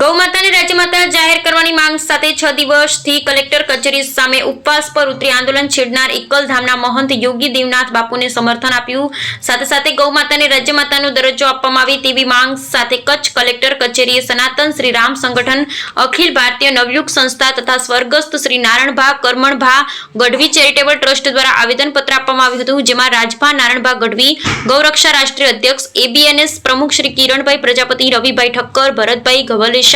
ગૌમાતાને રાજ્યમાતા જાહેર કરવાની માંગ સાથે છ દિવસથી કલેક્ટર કચેરી સામે ઉપવાસ પર ઉતરી આંદોલન છેડનાર એકલધામના મહંત યોગી દેવનાથ બાપુને સમર્થન આપ્યું. સાથે સાથે ગૌમાતાને રાજ્યમાતાનો દરજ્જો આપવામાં આવે તેવી માંગ સાથે કચ્છ કલેક્ટર કચેરીએ સનાતન શ્રી રામ સંગઠન, અખિલ ભારતીય નવયુગ સંસ્થા તથા સ્વર્ગસ્થ શ્રી નારણભા કરમણભા ગઢવી ચેરિટેબલ ટ્રસ્ટ દ્વારા આવેદનપત્ર આપવામાં આવ્યું હતું, જેમાં રાજભા નારણભા ગઢવી, ગૌરક્ષા રાષ્ટ્રીય અધ્યક્ષ એબીએનએસ પ્રમુખ શ્રી કિરણભાઈ પ્રજાપતિ, રવિભાઈ ઠક્કર, ભરતભાઈ ગવલેશા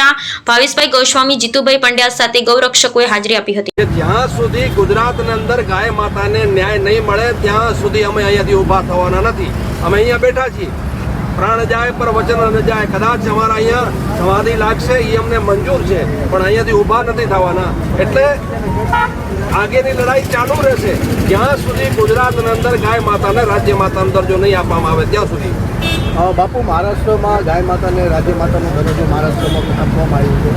ભાવેશભાઈ ગોસ્વામી, જીતુભાઈ પંડ્યા સાથે ગૌરક્ષકોએ હાજરી આપી હતી. જ્યાં સુધી ગુજરાતની અંદર ગાય માતાને ન્યાય નહીં મળે, ત્યાં સુધી અમે અહીંયાથી ઊભા થવાના નથી. અમે અહીંયા બેઠા છીએ. પ્રાણ જાય પર વચન ન જાય. કદાચ અમારા અહીંયા સમાધિ લાગશે એ અમને મંજૂર છે, પણ અહીંયાથી ઊભા નથી થવાના. એટલે આગેની લડાઈ ચાલુ રહેશે. જ્યાં સુધી ગુજરાતની અંદર ગાય માતાને રાજ્ય માતાનો દરજ્જો નહીં આપવામાં આવે, ત્યાં સુધી. બાપુ, મહારાષ્ટ્રમાં ગાય માતાને, રાજ્ય માતાનો દરજ્જો મહારાષ્ટ્રમાં આપવામાં આવ્યો છે.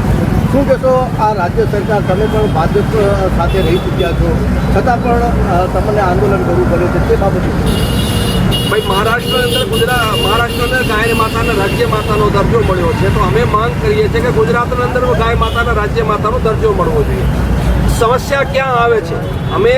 શું કહેશો, આ રાજ્ય સરકાર તમે પણ ભાજપ સાથે રહી ચૂક્યા છો. છતાં પણ તમને આંદોલન કરવું પડે છે. તે બાબતે ભાઈ મહારાષ્ટ્રની અંદર ગુજરાત, મહારાષ્ટ્રની ગાય માતાને, રાજ્ય માતાનો દરજ્જો મળ્યો છે. તો અમે માંગ કરીએ છીએ કે ગુજરાતની અંદર ગાય માતાને, રાજ્ય માતાનો દરજ્જો મળવો જોઈએ. સમસ્યા ક્યાં આવે છે? અમે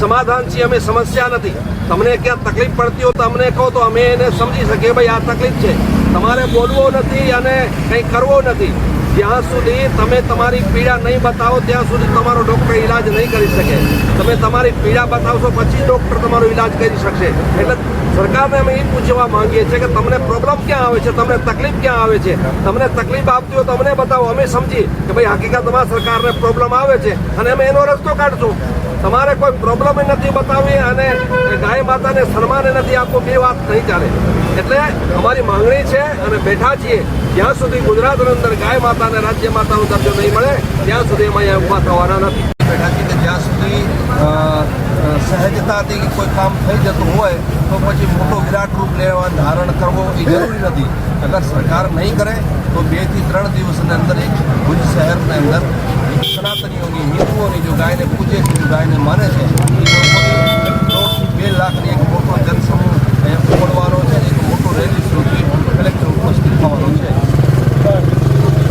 સમાધાન છીએ, અમે સમસ્યા નથી. તમને ક્યાં તકલીફ પડતી હોય તો અમને કહો તો અમે એને સમજી શકીએ. ભાઈ, આ તકલીફ છે. તમારે બોલવો નથી અને કંઈ કરવો નથી. જ્યાં સુધી તમે તમારી પીડા નહીં બતાવો, ત્યાં સુધી તમારો ડૉક્ટર ઈલાજ નહીં કરી શકે. તમે તમારી પીડા બતાવશો, પછી ડૉક્ટર તમારો ઈલાજ કરી શકશે. એટલે સરકારને અમે એ પૂછવા માંગીએ છીએ કે તમને પ્રોબ્લેમ ક્યાં આવે છે, તમને તકલીફ ક્યાં આવે છે? તમને તકલીફ આપતી હોય તો અમને બતાવો. અમે સમજીએ કે ભાઈ હકીકતમાં સરકારને પ્રોબ્લેમ આવે છે અને અમે એનો રસ્તો કાઢશું. તમારે કોઈ પ્રોબ્લેમ નથી બતાવી અને ગાય માતાને સન્માન નથી આપવું, બે વાત નહીં ચાલે. એટલે અમારી માંગણી છે અને બેઠા છીએ, જ્યાં સુધી ગુજરાતની અંદર ગાય માતાને રાજ્ય માતાનો દરજ્જો નહીં મળે, ત્યાં સુધી અમે અહીંયા ઊભા થવાના નથી. જ્યાં સુધી સહજતાથી કોઈ કામ થઈ જતું હોય, તો પછી મોટો વિરાટ રૂપ લેવા ધારણ કરવો એ જરૂરી નથી. અગર સરકાર નહીં કરે, તો બેથી ત્રણ દિવસની અંદર એક ભુજ શહેરની અંદર સનાતનીઓની હિન્દુઓની જો ગાયને પૂજે છે જો ગાયને માને છે.